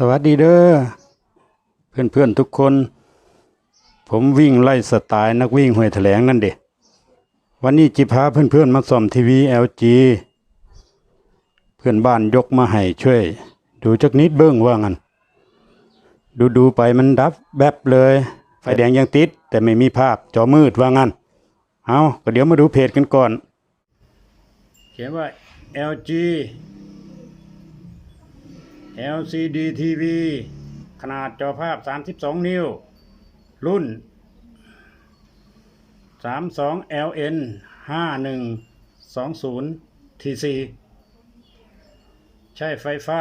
สวัสดีเด้อเพื่อนเพื่อนๆทุกคน ผมวิ่งไล่สไตล์นักวิ่งห้วยแถลงนั่นเด็วันนี้จิพาเพื่อนเพื่อนๆมาซ่อมทีวี LG เพื่อนบ้านยกมาให้ช่วย ดูจักนิดเบิ้งว่างั้นดูดูๆไปมันดับแบบเลย ไฟแดงยังติด แต่ไม่มีภาพจอมืดว่างั้นเอาก็เดี๋ยวมาดูเพจกันก่อน เขียนว่า LG LCD TV ขนาดจอภาพ 32 นิ้ว รุ่น 32 LN 5120 TC ใช้ไฟฟ้า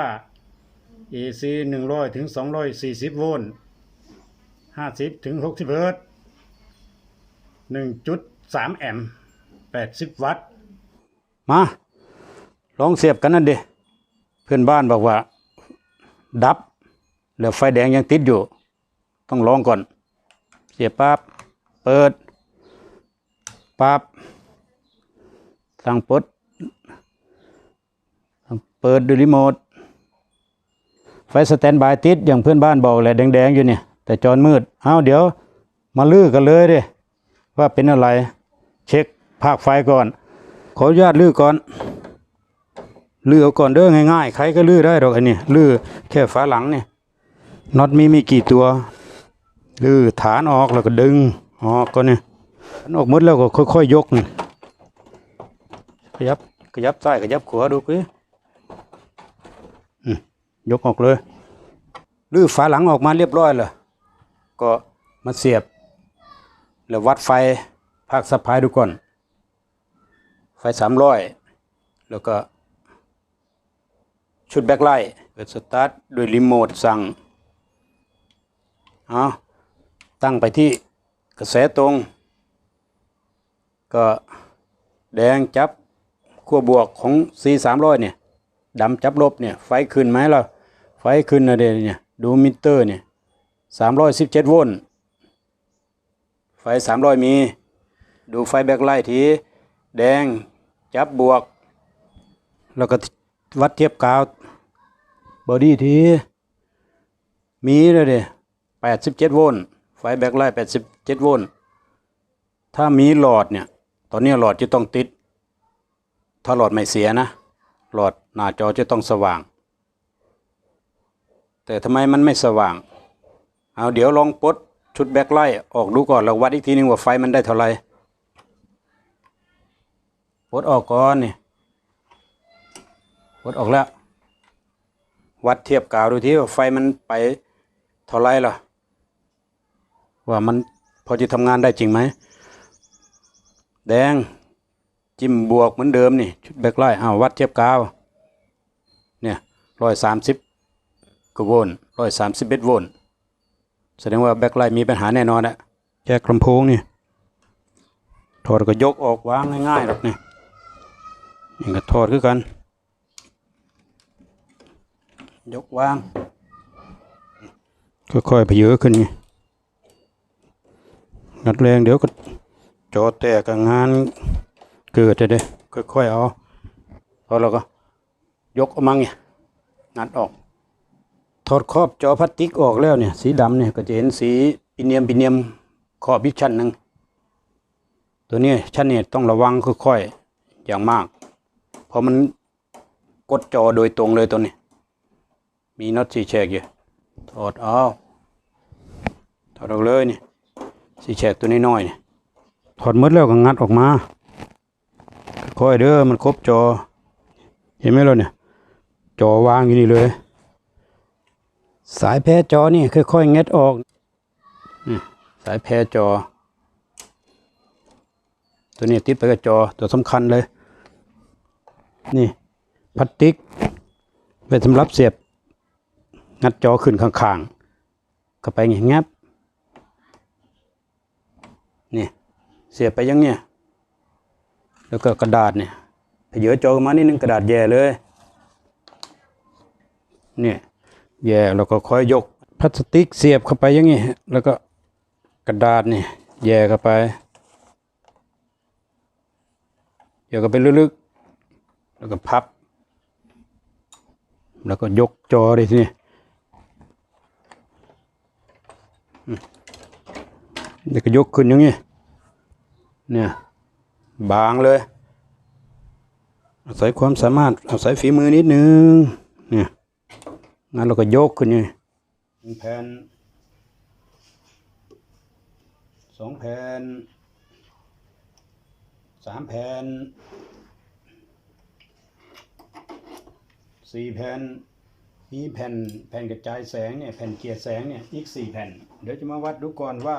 AC 100ถึง240 โวลต์ 50ถึง60 เฮิรตซ์1.3 แอมป์80 วัตต์ มา ลองเสียบกันนั่นดิเพื่อนบ้านบอกว่า ดับ แล้วไฟแดงยังติดอยู่ ต้องลองก่อน เสียบปั๊บเปิดปั๊บสั่งปลดเปิดด้วยรีโมทไฟสแตนบายติดอย่างเพื่อนบ้านบอกแหละแดงๆอยู่เนี่ย แต่จอมืดเอาวเดี๋ยว มาลื้อกันเลยดิว่าเป็นอะไร เช็คภาคไฟก่อน ขออนุญาตลื้อก่อน ลื้อเอาก่อนเด้อง่ายๆใครก็ลื้อได้หรอกไอ้นี่ลื้อแค่ฝาหลังเนี่ยน็อตมีมีกี่ตัวลื้อฐานออกแล้วก็ดึงออกก็เนี่ยฐานออกมดแล้วก็ค่อยๆยกนี่ขยับขยับซ้ายขยับขวาดูสิอืมยกออกเลยลื้อฝาหลังออกมาเรียบร้อยแล้วก็มาเสียบ แล้ววัดไฟภาคสะพายดูก่อน ไฟสามร้อยแล้วก็ ชุดแบ็คไลท์เปิดสตาร์ทด้วยรีโมทสั่งเอาตั้งไปที่กระแสตรง ก็แดงจับขั้วบวกของ C 3 0 0เนี่ยดำจับลบเนี่ยไฟขึ้นไหมล่ะไฟขึ้นนะเดเนี่ยดูมิเตอร์เนี่ย317โวลต์ไฟ300มี ดูไฟแบ็คไลท์ทีแดงจับบวก แล้วก็วัดเทียบกาว บอดี้ทีมีเลยเด้แปดสิบเจ็ดโวลต์ไฟแบ็คไลท์แปดสิบเจ็ดโวลต์ถ้ามีหลอดเนี่ย ตอนนี้หลอดจะต้องติด ถ้าหลอดไม่เสียนะ หลอดหน้าจอจะต้องสว่าง แต่ทำไมมันไม่สว่าง เอาเดี๋ยวลองปลดชุดแบ็คไลท์ออกดูก่อนแล้ววัดอีกทีนึงว่าไฟมันได้เท่าไหร่ปลดออกก่อนนี่วัดออกแล้ว วัดเทียบกาวดูที่ว่าไฟมันไปเท่าไรล่ะ ว่ามันพอจะทำงานได้จริงไหม แดงจิ้มบวกเหมือนเดิมนี่ ชุดแบคไลท์อ้าววัดเทียบกาวเนี่ยร้อยสามสิบกว่าโวลต์ร้อยสามสิบเอ็ดโวลต์แสดงว่าแบคไลท์มีปัญหาแน่นอนอะแจกลำโพงนี่ถอดก็ยกออกวางง่ายๆหรอกนี่นี่ก็ถอดคือกัน ยกวาง ค่อยๆไปเยอะขึ้นไงนัดแรงเดี๋ยวก็จอแตกกับงานเกิดจะได้ค่อยๆเอาพอเราก็ยกออกมาไงงัดออก ถอดครอบจอพลาสติกออกแล้วเนี่ย สีดำเนี่ยก็จะเห็นสีปีเนียมปีเนียมขอบอีกชั้นหนึ่งตัวนี้ชั้นเนี้ต้องระวังค่อยๆอย่างมาก เพราะมันกดจอโดยตรงเลยตัวนี้ มีน็อตสีแฉกอยู่ถอดเอาถอดออกเลยนี่สีแฉกตัวน้อยๆนี่ถอดมดแล้วก็งัดออกมาค่อยเด้อมันครบจอ เห็นไหมเราเนี่ย จอวางอยู่นี่เลย สายแพรจอนี่ค่อยๆงัดออกสายแพรจอ ตัวนี้ติดไปกับจอตัวสำคัญเลย นี่พลาสติกไว้สำหรับเสียบ งัดจอขึ้นข้างๆก็ไปอย่างเงี้นี่เสียบไปยังเงี้ยแล้วก็กระดาษเนี่ยพเยอะจอมานิดนึงกระดาษแย่เลยเนี่ยแย่แล้วก็ค่อยยกพลาสติกเสียบเข้าไปอย่างงี้แล้วก็กระดาษเนี่ยแย่เข้าไปเดี๋ยวก็ไปลึกๆแล้วก็พับ แล้วก็ยกจอเลยทีนี้ เดี๋ยวก็ยกขึ้นอย่างนี้ เนี่ย บางเลย อาศัยความสามารถ อาศัยฝีมือนิดนึง เนี่ยงั้นเราก็ยกขึ้นนี่แผ่นสองแผ่นสามแผ่นสี่แผ่นนี่แผ่นแผ่นกระจายแสงเนี่ยแผ่นเกลียร์แสงเนี่ยอีกสี่แผ่น เดี๋ยวจะมาวัดดูก่อนว่า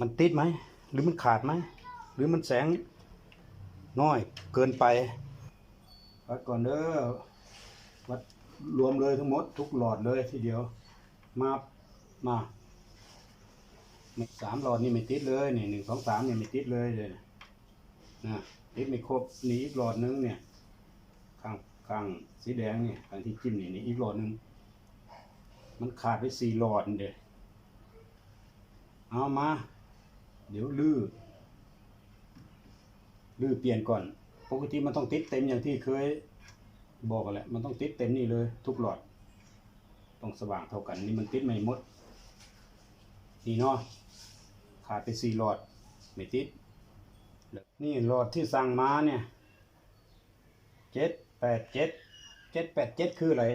มันติดไหม หรือมันขาดไหม หรือมันแสงน้อยเกินไป วัดก่อนเด้อ วัดรวมเลยทั้งหมด ทุกหลอดเลยทีเดียว มามาสามหลอดนี่ไม่ติดเลยนี่หนึ่งสองสามเนี่ยไม่ติดเลยเลยนะติดไม่ครบนี่อีกหลอดนึงเนี่ยข้างข้างสีแดงเนี่ยข้างที่จิ้มนี่นี่อีกหลอดนึง มันขาดไปสี่หลอดเด้เอามา เดี๋ยวลื้อลื้อเปลี่ยนก่อน ปกติมันต้องติดเต็มอย่างที่เคยบอกกันแหละมันต้องติดเต็มนี่เลย ทุกหลอด ต้องสว่างเท่ากันนี่มันติดไม่หมด นี่เนาะขาดไปสี่หลอดไม่ติด นี่หลอดที่สั่งมาเนี่ยเจ็ดแปดเจ็ดเจ็ดแปดเจ็ดคืออะไร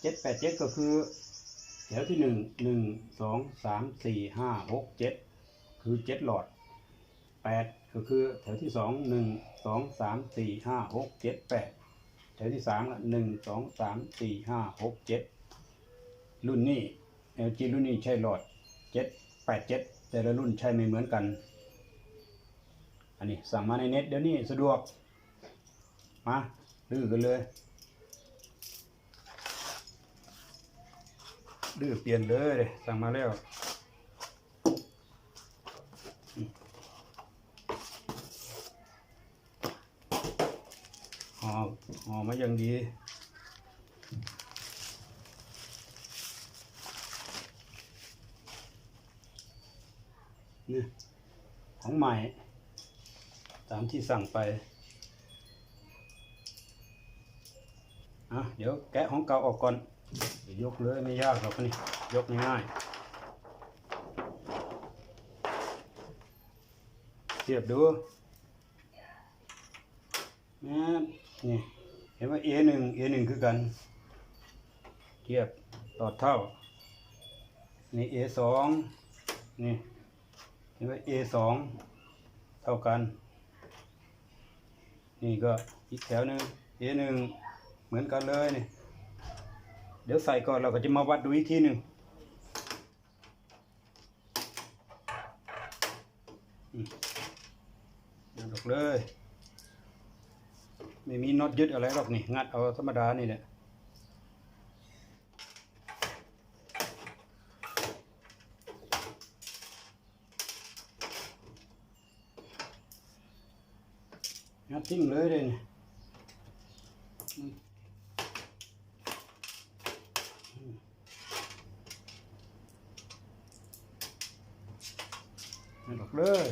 เจ็ดแปดเจ็ดก็คือแถวที่หนึ่งหนึ่งสองสามสี่ห้าหกเจ็ด คือเจ็ดหลอดแปดก็คือแถวที่สองหนึ่งสองสามสี่ห้าหกเจ็ดแปดแถวที่สามหนึ่งสองสามสี่ห้าหกเจ็ดรุ่นนี้ LG รุ่นนี้ใช่หลอดเจ็ดแปดเจ็ดแต่ละรุ่นใช่ไม่เหมือนกัน อันนี้สั่งมาในเน็ตเดี๋ยวนี้สะดวก มาดื้อกันเลยดื้อเปลี่ยนเลยเลยสั่งมาแล้วอืมห่อห่ อมาอย่างดี นี่ ของใหม่ ตามที่สั่งไปอะเดี๋ยวแกะของเก่าออกก่อน ยกเลยไม่ยากหรอกนี่ ยกง่ายเทียบดูแม่นี่ ห็นว่า A หนึ่ง A หนึ่งคือกัน เทียบต่อเท่า นี่ A สองนี่ เห็นว่า A สองเท่ากัน นี่ก็อีกแถวหนึ่ง A หนึ่งเหมือนกันเลยนี่ เดี๋ยวใส่ก่อนเราก็จะมาวัดดูอีกทีหนึ่งอืมเอาดอกเลย ไม่มีน็อตยึดอะไรหรอกนี่ งัดเอาธรรมดานี่แหละงัดทิ้งเลยเลยนี่อืมอืมงัดอกเลย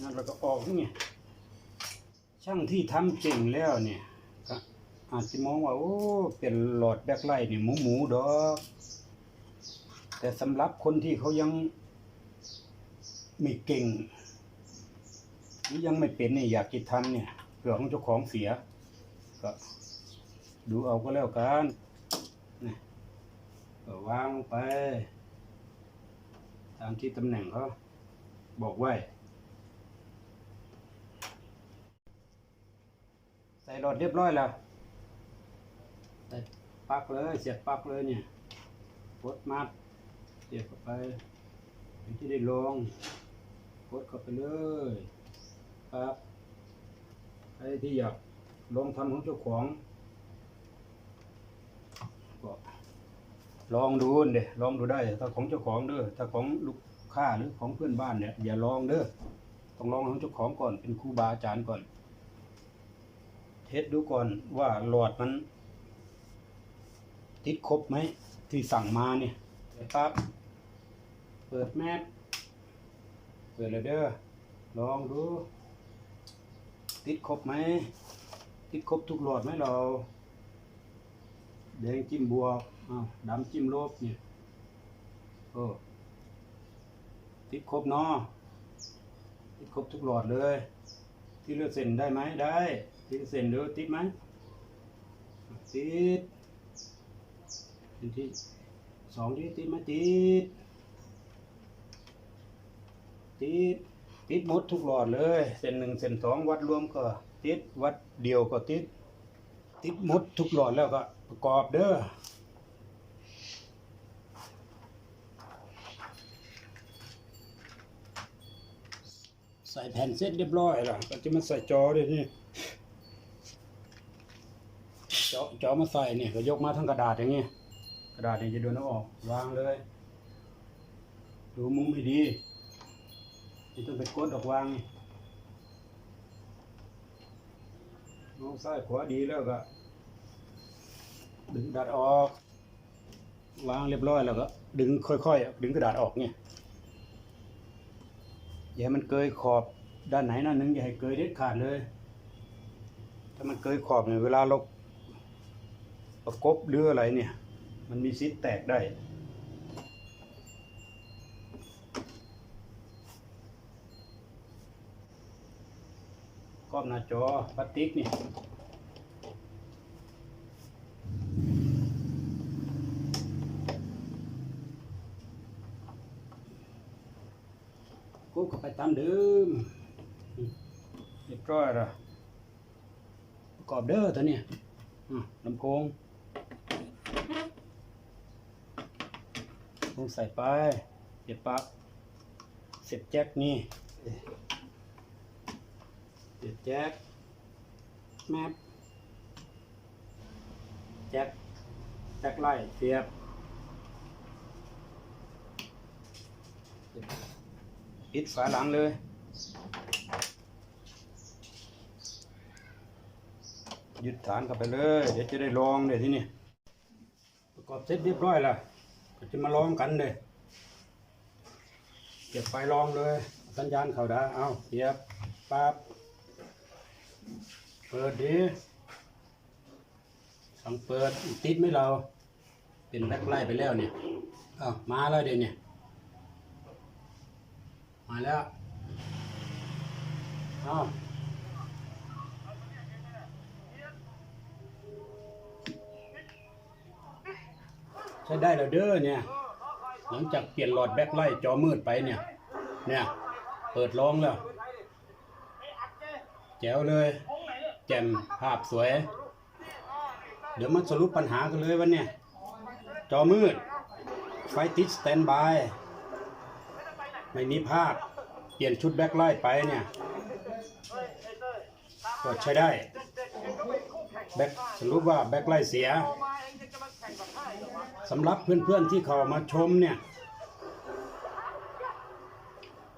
งัดแล้วก็ออกนี่ ช่างที่ทำเก่งแล้วเนี่ยก็อาจจะมองว่า โอ้เป็นหลอดแบคไลท์นี่ยหมูหมูดอก แต่สำหรับคนที่เขายังไม่เก่งหรือยังไม่เป็นเนี่ยอยากจะทำเนี่ยเผื่อของเจ้าของเสีย ก็ดูเอาก็แล้วกันนี่ก็วางลงไป ตามที่ตำแหน่งเขาบอกไว้ ส่หลอดเรียบร้อยแล้วใส่ปลั๊กเลยเสียบปลั๊กเลยเนี่ยกดมัดเสียบเข้าไปเป็นที่ได้ลงกดเข้าไปเลยครับใครที่อยากลองทำของเจ้าของก็ลองดูเด้ลองดูได้ถ้าของเจ้าของเด้อถ้าของลูกค้าหรือของเพื่อนบ้านเนี่ยอย่าลองเด้อต้องลองของเจ้าของก่อนเป็นครูบาอาจารย์ก่อน เทสดูก่อนว่าหลอดมัน ติดครบไหม ที่สั่งมาเนี่ยปั๊บเปิดแมสเปิดเลยเด้อลองดู ติดครบไหม ติดครบทุกหลอดไหมเราแดงจิ้มบวกอ้าวดำจิ้มลบเนี่ยก็อ้ติดครบเนาะติดครบทุกหลอดเลย ที่เลือกเส้นได้ไหมได้ ที่เลือกเส้นดูติดไหมติดเป็นที่สองที่ติดไหมติดติดติดหมดทุกหลอดเลย เส้นหนึ่งเส้นสองวัดรวมก็ติดวัดเดียวก็ติด ติดหมดทุกหลอดแล้วก็ประกอบเด้อใส่แผ่นเสร็จเรียบร้อยแล้วก็จะมาใส่จอด้วยนี่ จอจอมาใส่เนี่ยก็ยกมาทั้งกระดาษอย่างเงี้ยกระดาษนี่จะโดนเอาออกวางเลย ดูมุมให้ดีนี่ต้องไปกดออกวางนี่มองซ้ายขวาดีแล้วก็ดึงกระดาษออก วางเรียบร้อยแล้วก็ดึงค่อยๆดึงกระดาษออกเนี่ยอย่าให้มันเกยขอบด้านไหนด้านหนึ่งอย่าให้เกยเด็ดขาดเลย ถ้ามันเกยขอบเนี่ยเวลาเรา ประกบหรืออะไรเนี่ย มันมีซิทธิ์แตกได้กรอบหน้าจอพลาสติกนี่กูเข้าไปตามเดิมเรียบร้อยละประกอบเด้อตัวเนี้ยลำโพงลำโพ งใส่ไปเสียบปลั๊กเสียบแจ็คนี่เสียบแจ็คแมปแจ็คแจ็คไล่เสียบปิดฝาหลังเลยยึดฐานเข้าไปเลย เดี๋ยวจะได้ลองเลยที่นี่ประกอบเสร็จเรียบร้อยแล้ว ก็จะมาลองกันเลยเก็บไฟลองเลย สัญญาณเขาได้เอาเสียบปั๊บเปิดดีสั่งเปิดติดไหมเรา เป็นแบ็คไลท์ไปแล้วเนี่ยเอามาแล้วเดี๋ยวเนี่ยมาแล้วอ้าว ใช้ได้แล้วเด้อเนี่ย หลังจากเปลี่ยนหลอดแบ็คไลท์จอมืดไปเนี่ย เนี่ย เปิดลองแล้ว แจ๋วเลย แจ่มภาพสวย เดี๋ยวมาสรุปปัญหากันเลยวันเนี่ย จอมืด ไฟติดสแตนบาย ไม่มีภาพ เปลี่ยนชุดแบ็คไลท์ไปเนี่ย ก็ใช้ได้แบ็คสรุปว่าแบ็คไลท์เสีย สำหรับเพื่อนๆที่เขามาชมเนี่ย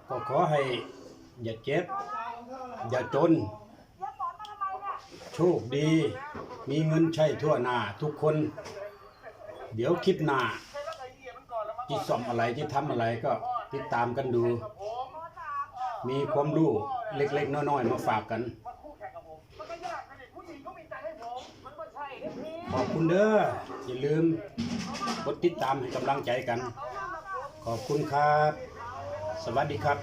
ก็ขอให้อย่าเจ็บ อย่าจน โชคดี มีเงินใช้ทั่วหน้าทุกคน เดี๋ยวคลิปหน้าที่ซ่อมอะไรที่ทำอะไรก็ติดตามกันดู มีความรู้เล็กๆ น้อยๆ มาฝากกัน ขอบคุณเด้ออย่าลืม ดติดตามให้กำลังใจกัน ขอบคุณครับ สวัสดีครับ